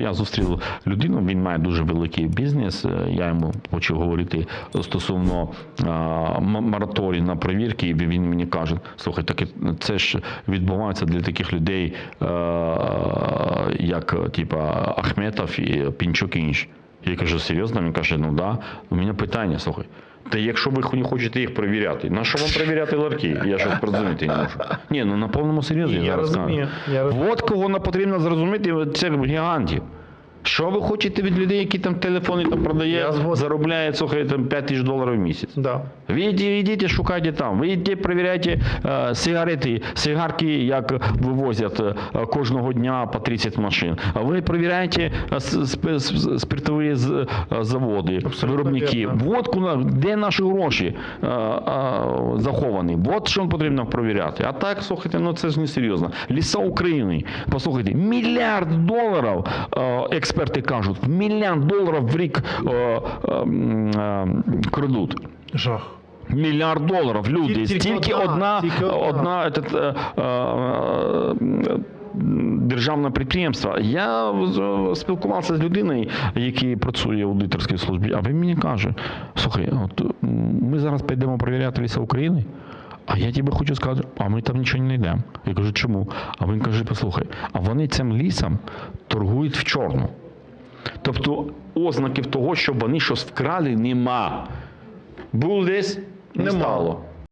Я зустрів людину, він має дуже великий бізнес. е, Я йому почав говорити стосовно мораторію на перевірки, і він мені каже: слухай, так це ж відбувається для таких людей, е, як типа Ахметов і Пінчук і інші. Я кажу, серйозно? Він каже, ну да. У мене питання, слухай. Та якщо ви не хочете їх перевіряти, на що вам перевіряти ларки? Я щось зрозуміти не можу. Ні, ну на повному серйозі я зараз розумію, я розумію. От кого нам потрібно зрозуміти, це гігантів. Що ви хочете від людей, які там телефони там продає, заробляють, слухай, там 5 тисяч доларів в місяць? Да. Ви йдіть, шукайте там. Ви йдіть, перевіряйте е, сигарети, сигарки, як вивозять е, кожного дня по 30 машин. А ви перевіряєте е, спиртові е, заводи, Абсолютно виробники. вірно. Вот куди, де наші гроші е, е. От що потрібно перевіряти. А так, слухайте, ну це ж не серйозно. Ліса України, послухайте, мільярд доларів, е, експерти кажуть, мільярд доларів в рік е, е, м, е, крадуть. Жах. Мільярд доларів, люди. Тільки Тільки одна, одна, тільки одна. державне підприємство. Я спілкувався з людиною, який працює в аудиторській службі, а він мені каже: слухай, от, ми зараз підемо перевіряти ліса України. А я тебе хочу сказати, а ми там нічого не знайдемо. Я кажу, чому? А він каже, послухай, а вони цим лісом торгують в чорну. Тобто ознаків того, що вони щось вкрали, нема. Був десь не Нема. стало.